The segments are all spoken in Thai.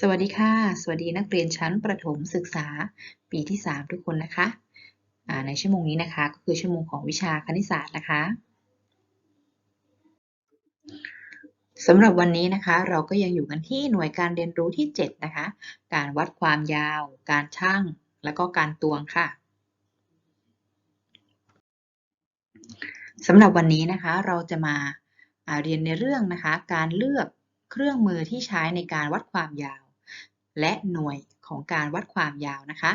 สวัสดีค่ะ สวัสดีนักเรียนชั้นประถมศึกษาปีที่ 3 ทุกคนนะคะในชั่วโมงนี้นะคะ ก็คือชั่วโมงของวิชาคณิตศาสตร์นะคะสำหรับวันนี้นะคะ เราก็ยังอยู่กันที่หน่วยการเรียนรู้ที่ 7 นะคะ การวัดความยาว การชั่ง และก็การตวงค่ะสำหรับวันนี้นะคะ เราจะมาเรียนในเรื่องนะคะ การเลือก เครื่องมือที่ใช้ในการวัดความยาว และหน่วยของการวัดความยาวนะคะ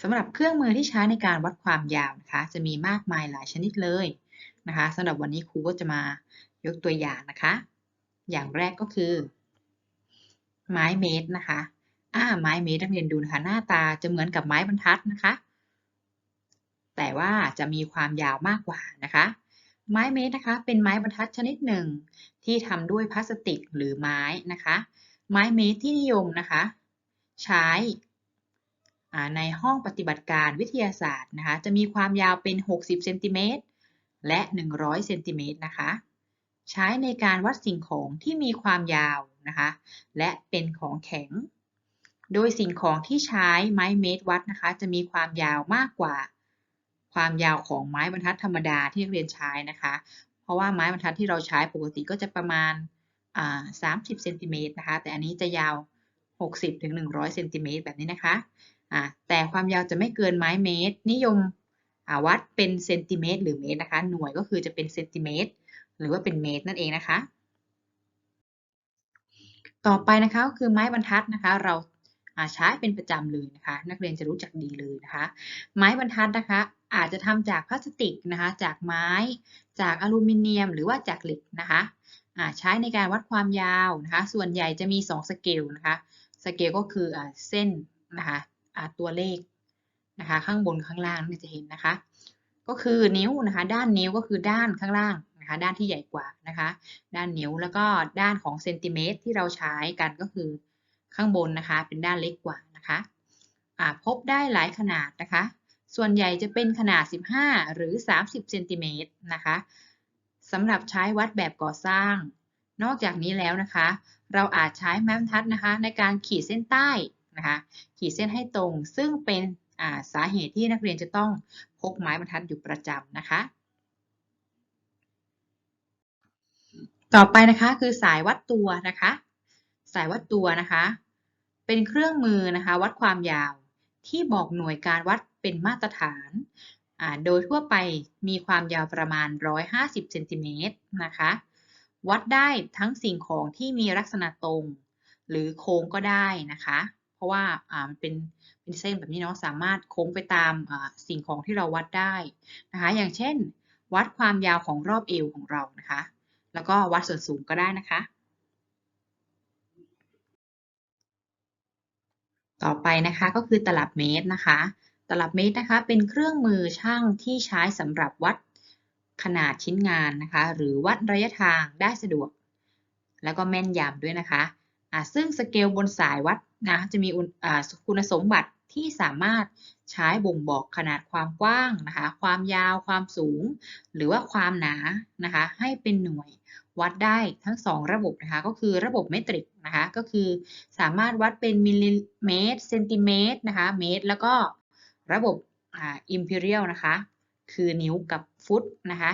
สำหรับเครื่องมือที่ใช้ในการวัดความยาวนะคะ จะมีมากมายหลายชนิดเลยนะคะสำหรับวันนี้ครูก็จะมายกตัวอย่างนะคะ อย่างแรกก็คือ ไม้เมตรนะคะอ่าไม้เมตรนักเรียนดูนะคะหน้าตาจะเหมือนกับไม้บรรทัดนะคะ แต่ว่าจะมีความยาวมากกว่านะคะ ไม้เมตรนะคะ เป็นไม้บรรทัดชนิดหนึ่ง ที่ทำด้วยพลาสติกหรือไม้นะคะ ไม้เมตรที่นิยมนะคะ ใช้ในห้องปฏิบัติการวิทยาศาสตร์นะคะ จะมีความยาวเป็น 60เซนติเมตรและ 100เซนติเมตรนะคะ ใช้ในการวัดสิ่งของที่มีความยาวนะคะ และเป็นของแข็ง โดยสิ่งของที่ใช้ไม้เมตรวัดนะคะ จะมีความยาวมากกว่า ความยาวของไม้บรรทัดธรรมดาที่นักเรียนใช้นะคะ เพราะว่าไม้บรรทัดที่เราใช้ปกติก็จะประมาณ30เซนติเมตรนะคะ แต่อันนี้จะยาว 60ถึง100เซนติเมตรแบบนี้นะคะะแต่ความยาวจะไม่เกินไม้เมตร นิยมวัดเป็นเซนติเมตรหรือเมตรนะคะ หน่วยก็คือจะเป็นเซนติเมตรหรือว่าเป็นเมตรนั่นเองนะคะ ต่อไปนะคะก็คือไม้บรรทัดนะคะ เราใช้เป็นประจำเลยนะคะ นักเรียนจะรู้จักดีเลยนะคะ ไม้บรรทัดนะคะ อาจจะทำจากพลาสติกนะคะ จากไม้ จากอลูมิเนียม หรือว่าจากเหล็กนะคะใช้ในการวัดความยาวนะคะ ส่วนใหญ่จะมี 2 สเกลนะคะ สเกลก็คืออเส้นนะคะตัวเลขนะคะ ข้างบนข้างล่างนี่จะเห็นนะคะ ก็คือนิ้วนะคะ ด้านนิ้วก็คือด้านข้างล่างนะคะ ด้านที่ใหญ่กว่านะคะ ด้านนิ้วแล้วก็ด้านของเซนติเมตรที่เราใช้กันก็คือข้างบนนะคะ เป็นด้านเล็กกว่านะคะพบได้หลายขนาดนะคะ ส่วนใหญ่จะเป็นขนาด 15 หรือ 30 เซนติเมตรนะคะสำหรับใช้วัดแบบก่อสร้าง นอกจากนี้แล้วนะคะ เราอาจใช้ไม้บรรทัดนะคะในการขีดเส้นใต้นะคะขีดเส้นให้ตรง ซึ่งเป็นสาเหตุที่นักเรียนจะต้องพกไม้บรรทัดอยู่ประจำนะคะ ต่อไปนะคะคือสายวัดตัวนะคะ สายวัดตัวนะคะ เป็นเครื่องมือนะคะวัดความยาวที่บอกหน่วยการวัด เป็นมาตรฐาน โดยทั่วไปมีความยาวประมาณ 150เซนติเมตรนะคะ วัดได้ทั้งสิ่งของที่มีลักษณะตรง หรือโค้งก็ได้นะคะ เพราะว่ามันเป็นเป็นเส้นแบบนี้เนาะสามารถโค้งไปตามสิ่งของที่เราวัดได้นะคะ อย่างเช่น วัดความยาวของรอบเอวของเรานะคะ แล้วก็วัดส่วนสูงก็ได้นะคะต่อไปนะคะก็คือตลับเมตรนะคะ ตลับเมตรนะคะ เป็นเครื่องมือช่างที่ใช้สำหรับวัดขนาดชิ้นงานนะคะ หรือวัดระยะทางได้สะดวก แล้วก็แม่นยำด้วยนะคะะซึ่งสเกลบนสายวัดนะจะมีคุณสมบัติที่สามารถใช้บ่งบอกขนาดความกว้างนะคะ ความยาว ความสูง หรือว่าความหนานะคะ ให้เป็นหน่วยวัดได้ทั้ง 2 ระบบนะคะ ก็คือระบบเมตริกนะคะ ก็คือสามารถวัดเป็นมิลลิเมตร เซนติเมตรนะคะ เมตร แล้วก็ ระบบอิมพีเรียลนะคะ คือนิ้วกับฟุตนะคะ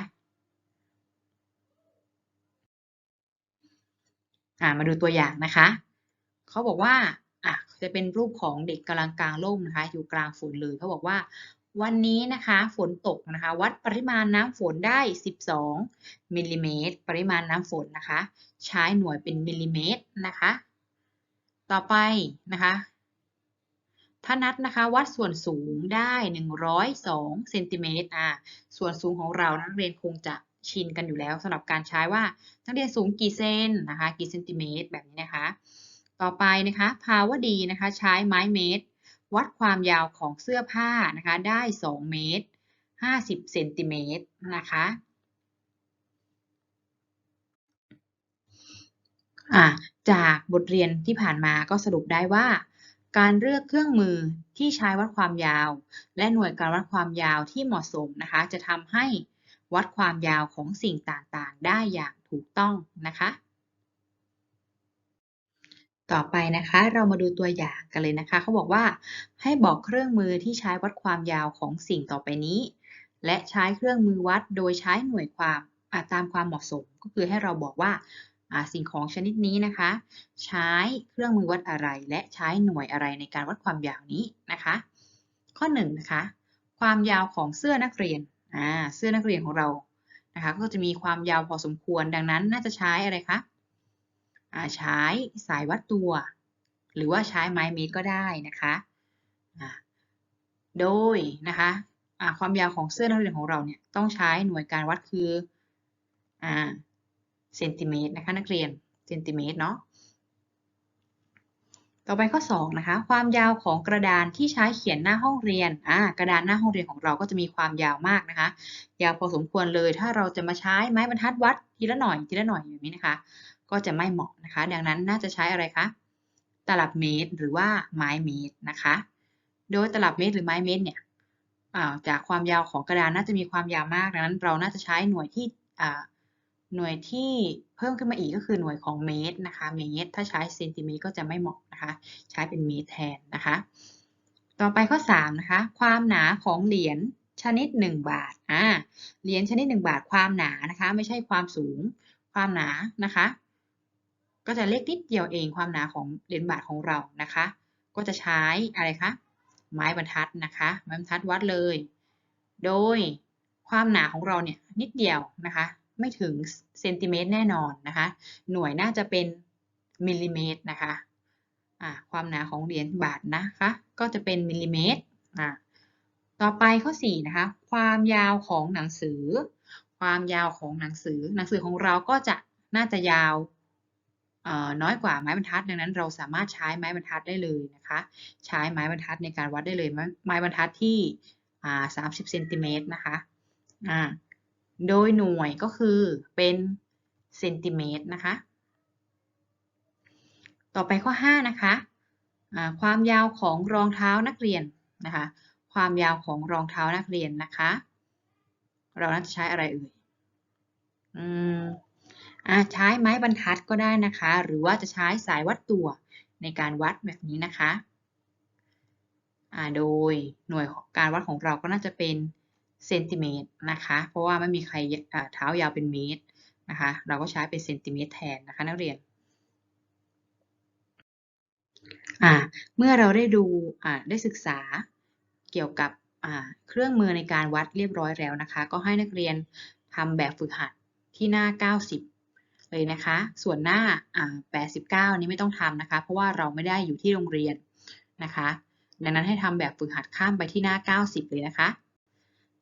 มาดูตัวอย่างนะคะเขาบอกว่าจะเป็นรูปของเด็กกำลังกลางร่มนะคะ อยู่กลางฝนเลยเขาบอกว่า วันนี้นะคะฝนตกนะคะ วัดปริมาณน้ำฝนได้ 12มิลลิเมตรปริมาณน้ำฝนนะคะ ใช้หน่วยเป็นมิลลิเมตรนะคะ ต่อไปนะคะ ถ้านัดนะคะวัดส่วนสูงได้ 102เซนติเมตรอ่าส่วนสูงของเรานักเรียนคงจะชินกันอยู่แล้วสำหรับการใช้ว่านักเรียนสูงกี่เซนนะคะกี่เซนติเมตรแบบนี้นะคะ ต่อไปนะคะภาวดีนะคะใช้ไม้เมตร วัดความยาวของเสื้อผ้านะคะได้ 2 เมตร 50เซนติเมตรนะคะจากบทเรียนที่ผ่านมาก็สรุปได้ว่า การเลือกเครื่องมือที่ใช้วัดความยาว และหน่วยการวัดความยาวที่เหมาะสมนะคะ จะทำให้วัดความยาวของสิ่งต่างๆ ได้อย่างถูกต้องนะคะ ต่อไปนะคะเรามาดูตัวอย่างกันเลยนะคะเขาบอกว่าให้บอกเครื่องมือที่ใช้วัดความยาวของสิ่งต่อไปนี้ และใช้เครื่องมือวัดโดยใช้หน่วยความตามความเหมาะสม ก็คือให้เราบอกว่า สิ่งของชนิดนี้นะคะ ใช้เครื่องมือวัดอะไร และใช้หน่วยอะไรในการวัดความยาวนี้นะคะ ข้อ1นงนะคะความยาวของเสื้อนักเรียนเสื้อนักเรียนของเรานะคะก็จะมีความยาวพอสมควรดังนั้นน่าจะใช้อะไรคะใช้สายวัดตัว หรือว่าใช้ไม้เมตรก็ได้นะคะโดยนะคะความยาวของเสื้อนักเรียนของเราเนี่ยต้องใช้หน่วยการวัดคืออ เซนติเมตรนะคะนักเรียนเซนติเมตรเนาะต่อไปข้อ2นะคะความยาวของกระดานที่ใช้เขียนหน้าห้องเรียนอ่ากระดานหน้าห้องเรียนของเราก็จะมีความยาวมากนะคะ ยาวพอสมควรเลยถ้าเราจะมาใช้ไม้บรรทัดวัดทีละหน่อยทีละหน่อยอย่างนี้นะคะ ก็จะไม่เหมาะนะคะ ดังนั้นน่าจะใช้อะไรคะตลับเมตรหรือว่าไม้เมตรนะคะ โดยตลับเมตรหรือไม้เมตรเนี่ยจากความยาวของกระดานน่าจะมีความยาวมากดังนั้น เราน่าจะใช้หน่วยที่ หน่วยที่เพิ่มขึ้นมาอีกก็คือหน่วยของเมตรนะคะ เมตร ถ้าใช้เซนติเมตรก็จะไม่เหมาะนะคะ ใช้เป็นเมตรแทนนะคะ ต่อไปข้อ3นะคะ ความหนาของเหรียญชนิด 1 บาท อ่า เหรียญชนิด 1 บาทความหนานะคะ ไม่ใช่ความสูง ความหนานะคะ ก็จะเล็กนิดเดียวเองความหนาของเหรียญบาทของเรานะคะ ก็จะใช้อะไรคะ ไม้บรรทัดนะคะ ไม้บรรทัดวัดเลย โดยความหนาของเราเนี่ยนิดเดียวนะคะ ไม่ถึงเซนติเมตรแน่นอนนะคะ หน่วยน่าจะเป็นมิลลิเมตรนะคะะความหนาของเหรียญบาทนะคะ ก็จะเป็นมิลลิเมตรต่อไปข้อ4นะคะ ความยาวของหนังสือ ความยาวของหนังสือ หนังสือของเราก็จะน่าจะยาวน้อยกว่าไม้บรรทัด ดังนั้นเราสามารถใช้ไม้บรรทัดได้เลยนะคะ ใช้ไม้บรรทัดในการวัดได้เลย ไม้บรรทัดที่ 30เซนติเมตรนะคะ โดยหน่วยก็คือเป็นเซนติเมตรนะคะ ต่อไปข้อ 5 นะคะความยาวของรองเท้านักเรียนนะคะ ความยาวของรองเท้านักเรียนนะคะ เราน่าจะใช้อะไรเอ่ยอืมใช้ไม้บรรทัดก็ได้นะคะ หรือว่าจะใช้สายวัดตัวในการวัดแบบนี้นะคะ โดยหน่วยการวัดของเราก็น่าจะเป็น เซนติเมตรนะคะ เพราะว่าไม่มีใครเท้ายาวเป็นเมตรนะคะ เราก็ใช้เป็นเซนติเมตรแทนนะคะนักเรียนเมื่อเราได้ดูได้ศึกษาเกี่ยวกับเครื่องมือในการวัดเรียบร้อยแล้วนะคะ ก็ให้นักเรียนทำแบบฝึกหัดที่หน้า 90 เลยนะคะ ส่วนหน้า 89 นี้ไม่ต้องทำนะคะ เพราะว่าเราไม่ได้อยู่ที่โรงเรียนนะคะ ดังนั้นให้ทำแบบฝึกหัดข้ามไปที่หน้า 90 เลยนะคะ